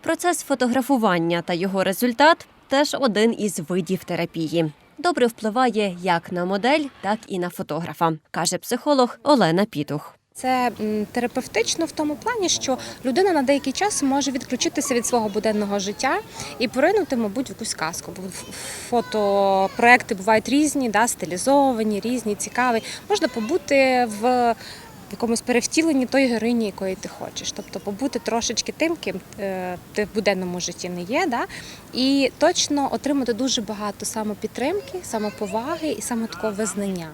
Процес фотографування та його результат теж один із видів терапії. Добре впливає як на модель, так і на фотографа, каже психолог Олена Пітух. Це терапевтично в тому плані, що людина на деякий час може відключитися від свого буденного життя і поринути, мабуть, в якусь казку. Бо фотопроекти бувають різні, да, стилізовані, різні, цікаві. Можна побути в якомусь перевтіленні тої героїні, якої ти хочеш. Тобто побути трошечки тим, ким е, ти в буденному житті не є. Да? І точно отримати дуже багато самопідтримки, самоповаги і саме такого визнання.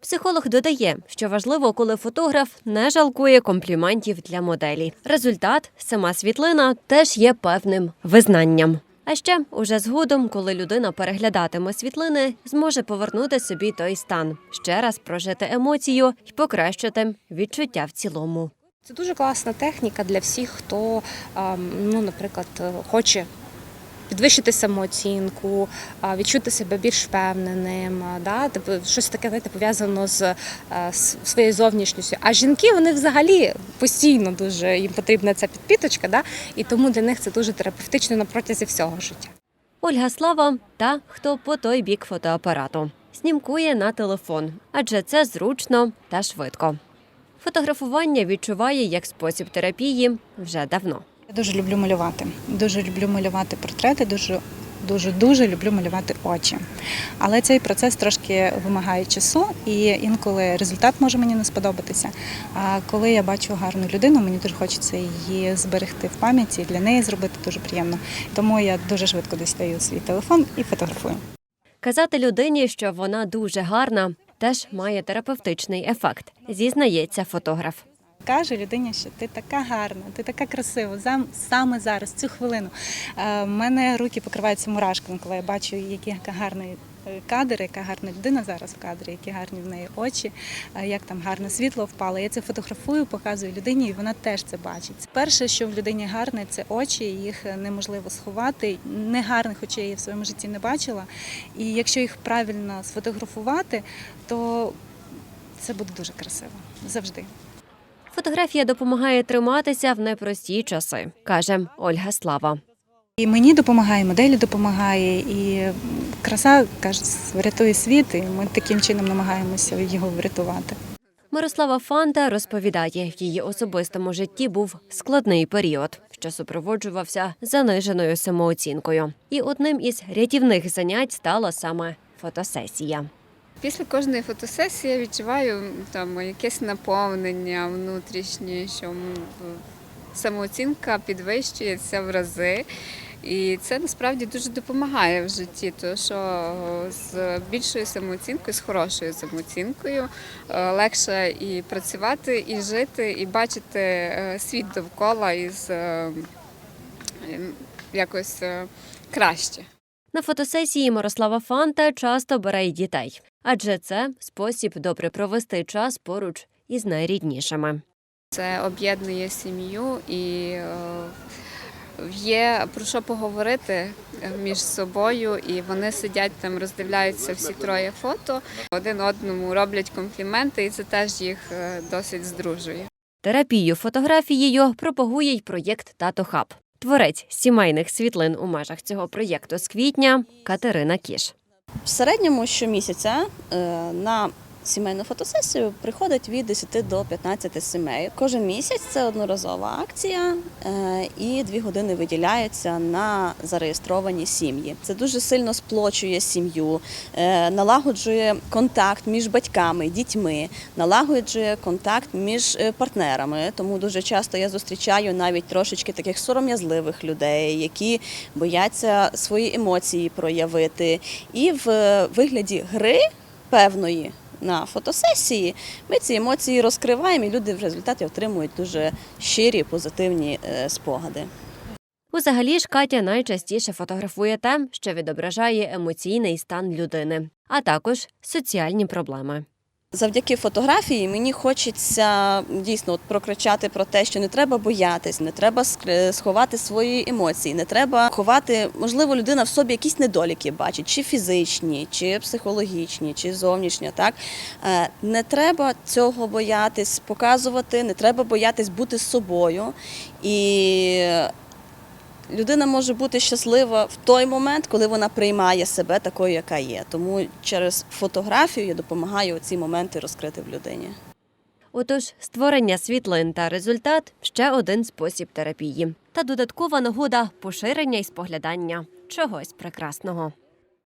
Психолог додає, що важливо, коли фотограф не жалкує компліментів для моделі. Результат, сама світлина, теж є певним визнанням. А ще уже згодом, коли людина переглядатиме світлини, зможе повернути собі той стан, ще раз прожити емоцію і покращити відчуття в цілому. Це дуже класна техніка для всіх, хто, ем, ну, наприклад, е, хоче підвищити самооцінку, відчути себе більш впевненим, да? типу, щось таке знаєте, пов'язано з, е, з своєю зовнішністю. А жінки вони взагалі постійно дуже їм потрібна ця підпіточка, да? і тому для них це дуже терапевтично на протязі всього життя. Ольга Слава та хто по той бік фотоапарату снімкує на телефон, адже це зручно та швидко. Фотографування відчуває як спосіб терапії вже давно. Дуже люблю малювати. Дуже люблю малювати портрети, дуже дуже дуже люблю малювати очі. Але цей процес трошки вимагає часу, і інколи результат може мені не сподобатися. А коли я бачу гарну людину, мені дуже хочеться її зберегти в пам'яті, для неї зробити дуже приємно. Тому я дуже швидко дістаю свій телефон і фотографую. Казати людині, що вона дуже гарна, теж має терапевтичний ефект, зізнається фотограф. Кажу людині, що ти така гарна, ти така красива. Саме зараз, цю хвилину. Е, мене руки покриваються мурашками, коли я бачу, який гарний е, кадр, яка гарна людина зараз в кадрі, які гарні в неї очі, е, як там гарне світло впало. Я це фотографую, показую людині, і вона теж це бачить. Перше, що в людині гарне, це очі, їх неможливо сховати. Негарних очей я в своєму житті не бачила. І якщо їх правильно сфотографувати, то це буде дуже красиво завжди. Фотографія допомагає триматися в непрості часи, каже Ольга Слава. І мені допомагає, моделі допомагає, і краса каже, врятує світ, і ми таким чином намагаємося його врятувати. Мирослава Фанта розповідає, в її особистому житті був складний період, що супроводжувався заниженою самооцінкою. І одним із рятівних занять стала саме фотосесія. Після кожної фотосесії я відчуваю там якесь наповнення внутрішнє, що самооцінка підвищується в рази. І це насправді дуже допомагає в житті, тому що з більшою самооцінкою, з хорошою самооцінкою е, легше і працювати, і жити, і бачити е, світ довкола із е, ем, якось е, краще. На фотосесії Мирослава Фанта часто бере й дітей, адже це спосіб добре провести час поруч із найріднішими. Це об'єднує сім'ю і е, є про що поговорити між собою, і вони сидять там, роздивляються всі троє фото, один одному роблять компліменти, і це теж їх е, досить здружує. Терапію фотографією пропагує й проєкт Тато Хаб. Творець сімейних світлин у межах цього проєкту з квітня Катерина Кіш. В середньому щомісяця е, на сімейну фотосесію приходить від 10 до 15 сімей. Кожен місяць це одноразова акція, е, і дві години виділяються на зареєстровані сім'ї. Це дуже сильно сплочує сім'ю, е, налагоджує контакт між батьками, дітьми, налагоджує контакт між е, партнерами. Тому дуже часто я зустрічаю навіть трошечки таких сором'язливих людей, які бояться свої емоції проявити. І в вигляді гри певної на фотосесії ми ці емоції розкриваємо, і люди в результаті отримують дуже щирі позитивні е, спогади. Узагалі ж Катя найчастіше фотографує те, що відображає емоційний стан людини, а також соціальні проблеми. Завдяки фотографії мені хочеться дійсно от прокричати про те, що не треба боятись, не треба сховати свої емоції, не треба ховати. Можливо, людина в собі якісь недоліки бачить, чи фізичні, чи психологічні, чи зовнішні. Так Е, не треба цього боятись показувати, не треба боятись бути собою. І Людина може бути щаслива в той момент, коли вона приймає себе такою, яка є. Тому через фотографію я допомагаю ці моменти розкрити в людині. Отож, створення світлин та результат ще один спосіб терапії та додаткова нагода поширення і споглядання чогось прекрасного.